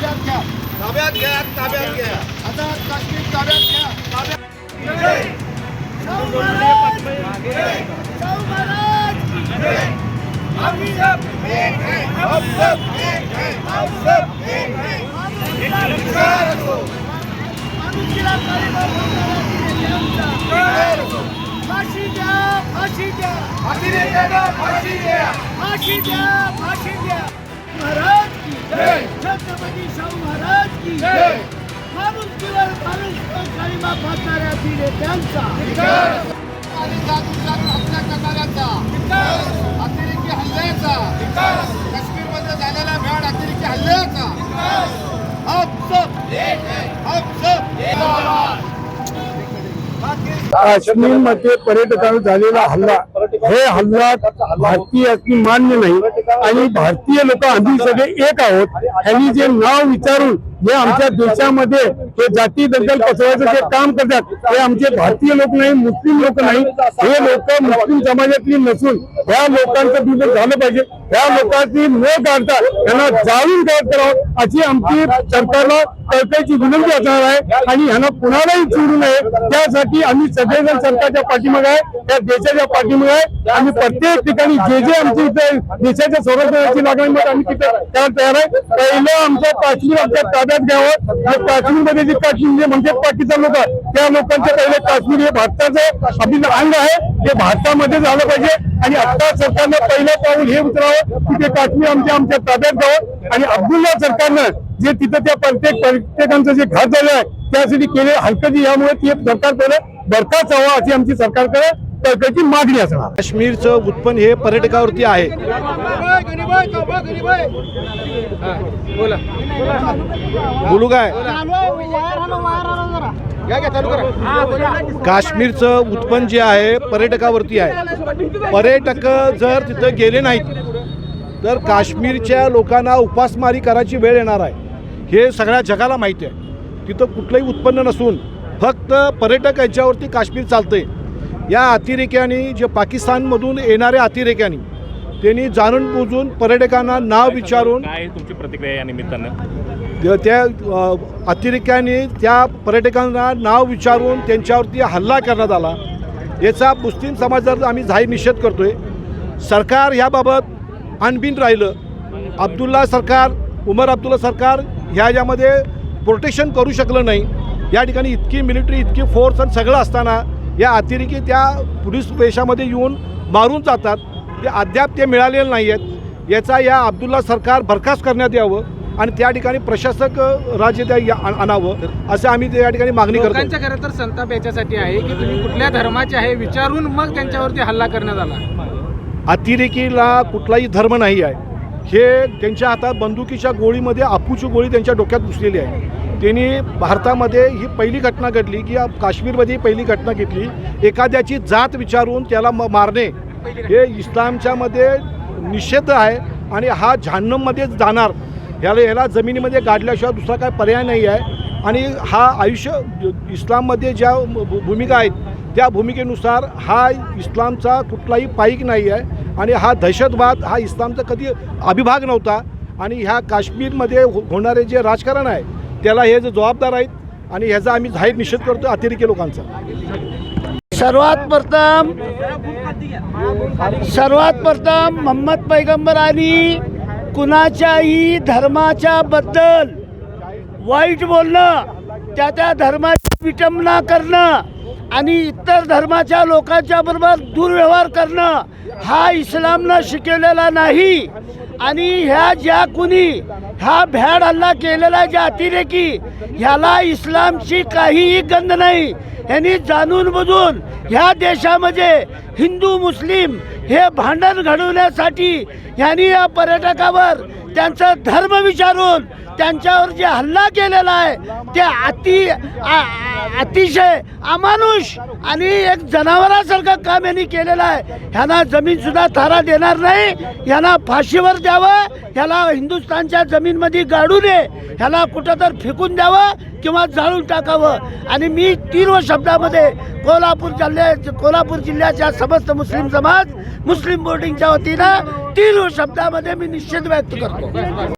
ताब्यात घ्या ताब्यात घ्या ताब्यात घ्या आझाद काश्मीर ताब्यात घ्या ताब्यात फाशी द्या फाशी द्या अतिरेक्यांना फाशी द्या फाशी द्या फाशी द्या महाराज की जय. छत्रपती शाहू महाराज की जय. माणूस काळीमा फासणाऱ्या पिढ्यांचा काश्मीरमध्ये पर्यटकांवर झालेला हल्ला. हे हल्ला भारतीय मान्य नाही. आणि भारतीय लोक आम्ही सगळे एक आहोत. यांनी जे नाव विचारून जे आमच्या देशामध्ये हे जाती दंगल पसरवायचं जे काम करतात हे आमचे भारतीय लोक नाही मुस्लिम लोक नाही. हे लोक मुस्लिम समाजातली नसून ह्या लोकांचं बिल झालं पाहिजे. या लोकांची न काढता यांना जाळून काय करावं अशी आमची सरकारला कळकळीची विनंती असणार आहे. आणि यांना कुणालाही चिडू नये. त्यासाठी आम्ही सगळेजण सरकारच्या पाठीमागे आहे. त्या देशाच्या पाठीमागे आहे. आम्ही प्रत्येक ठिकाणी जे जे आमचे इथे देशाच्या संरक्षणाची लागण्यामध्ये आम्ही तिथे करायला तयार आहे. पहिलं आमचं काश्मीर आमच्या ताब्यात घ्यावं. आणि काश्मीरमध्ये जे काश्मीर जे म्हणजे पाकिस्तान लोक त्या लोकांचं पहिले काश्मीर हे भारताचं अभिन्न अंग आहे. ते भारतामध्ये झालं पाहिजे. आणि आता सरकारनं पहिलं पाऊल हे उतरावं की ते काश्मीर आमच्या आमच्या ताब्यात जावं आणि अब्दुल्ला सरकारनं जे तिथं त्या प्रत्येक प्रत्येकांचं जे घात झालं आहे त्यासाठी केले हलकती यामुळे ते सरकार पहिलं बरखास्त व्हावं अशी आमची सरकारकडे त्याची मागणी असणार काश्मीरचं उत्पन्न हे पर्यटकावरती आहे बोलू काय काश्मीरचं उत्पन्न जे आहे पर्यटकावरती आहे. पर्यटक जर तिथं गेले नाहीत तर काश्मीरच्या लोकांना उपासमारी करायची वेळ येणार आहे. हे सगळ्या जगाला माहिती आहे. तिथं कुठलंही उत्पन्न नसून फक्त पर्यटक यांच्यावरती काश्मीर चालतंय. या अतिरेक्यांनी जे पाकिस्तानमधून येणाऱ्या अतिरेक्यांनी त्यांनी जाणून बुजून पर्यटकांना नाव विचारून तुमची प्रतिक्रिया या निमित्तानं? त्या- अतिरेक्याने त्या पर्यटकांना नाव विचारून त्यांच्यावरती हल्ला करण्यात आला. याचा मुस्लिम समाजात आम्ही जाहीर निषेध करतो आहे सरकार ह्याबाबत अनबिन राहिलं. अब्दुल्ला सरकार उमर अब्दुल्ला सरकार ह्या यामध्ये प्रोटेक्शन करू शकलं नाही. या ठिकाणी इतकी मिलिटरी इतकी फोर्स आणि सगळं असताना या अतिरेकी त्या पोलीस वेशामध्ये येऊन मारून जातात. ते अद्याप ते मिळालेले नाही आहेत याचा या अब्दुल्ला सरकार बरखास्त करण्यात यावं. आणि त्या ठिकाणी प्रशासक राज्य त्या आणावं असं आम्ही त्या ठिकाणी मागणी करतो. लोकांच्या खरं तर संताप याच्यासाठी आहे की तुम्ही कुठल्या धर्माचे आहे विचारून मग त्यांच्यावरती हल्ला करण्यात आला. अतिरेकीला कुठलाही धर्म नाही आहे. हे त्यांच्या हातात बंदुकीच्या गोळीमध्ये अपूची गोळी त्यांच्या डोक्यात घुसलेली आहे. त्यांनी भारतामध्ये ही पहिली घटना घडली की या काश्मीरमध्ये ही पहिली घटना घेतली. एखाद्याची जात विचारून त्याला म मारणे हे इस्लामच्या मध्ये निषेध आहे आणि हा जहान्नममध्येच जाणार. ह्याला ह्याला जमिनीमध्ये गाडल्याशिवाय दुसरा काय पर्याय नाही आहे. आणि हा आयुष्य इस्लाममध्ये ज्या भू- भूमिका आहेत त्या भूमिकेनुसार हा इस्लामचा कुठलाही पाईक नाही आहे. आणि हा दहशतवाद हा इस्लामचा कधी अभिभाग नव्हता. आणि ह्या काश्मीरमध्ये हो- होणारे जे राजकारण आहे त्याला हे जे जबाबदार आहेत आणि ह्याचा आम्ही जाहीर निषेध करतो अतिरेकी लोकांचा. सर्वात प्रथम सर्वात प्रथम मोहम्मद पैगंबर आणि कुणाच्याही धर्माच्या बद्दल वाईट बोलणं त्या त्या धर्माची विटंबना करणं आणि इतर धर्माच्या लोकांच्या बरोबर दुर्व्यवहार करणं हा इस्लामनं शिकवलेला नाही. आणि ह्या ज्या कुणी हा भ्याड हल्ला केलेला ज्या अतिरेकी ह्याला इस्लामची काहीही गंध नाही. यांनी जाणून बुजून ह्या देशामध्ये हिंदू मुस्लिम हे भांडण घडवण्यासाठी यांनी या पर्यटकावर त्यांचा धर्म विचारून त्यांच्यावर जे हल्ला केलेला आहे ते अति अतिशय अमानुष आणि एक जनावरासारखं काम यांनी केलेलं आहे. ह्यांना जमीनसुद्धा थारा देणार नाही ह्यांना फाशीवर द्यावं ह्याला हिंदुस्थानच्या जमीनमध्ये गाडू नये ह्याला कुठं तर फेकून द्यावं किंवा जाळून टाकावं. आणि मी तीव्र शब्दामध्ये कोल्हापूर जिल्ह्या कोल्हापूर जिल्ह्याच्या समस्त मुस्लिम समाज मुस्लिम बोर्डिंगच्या वतीनं तीव्र शब्दामध्ये मी निश्चित व्यक्त करतो.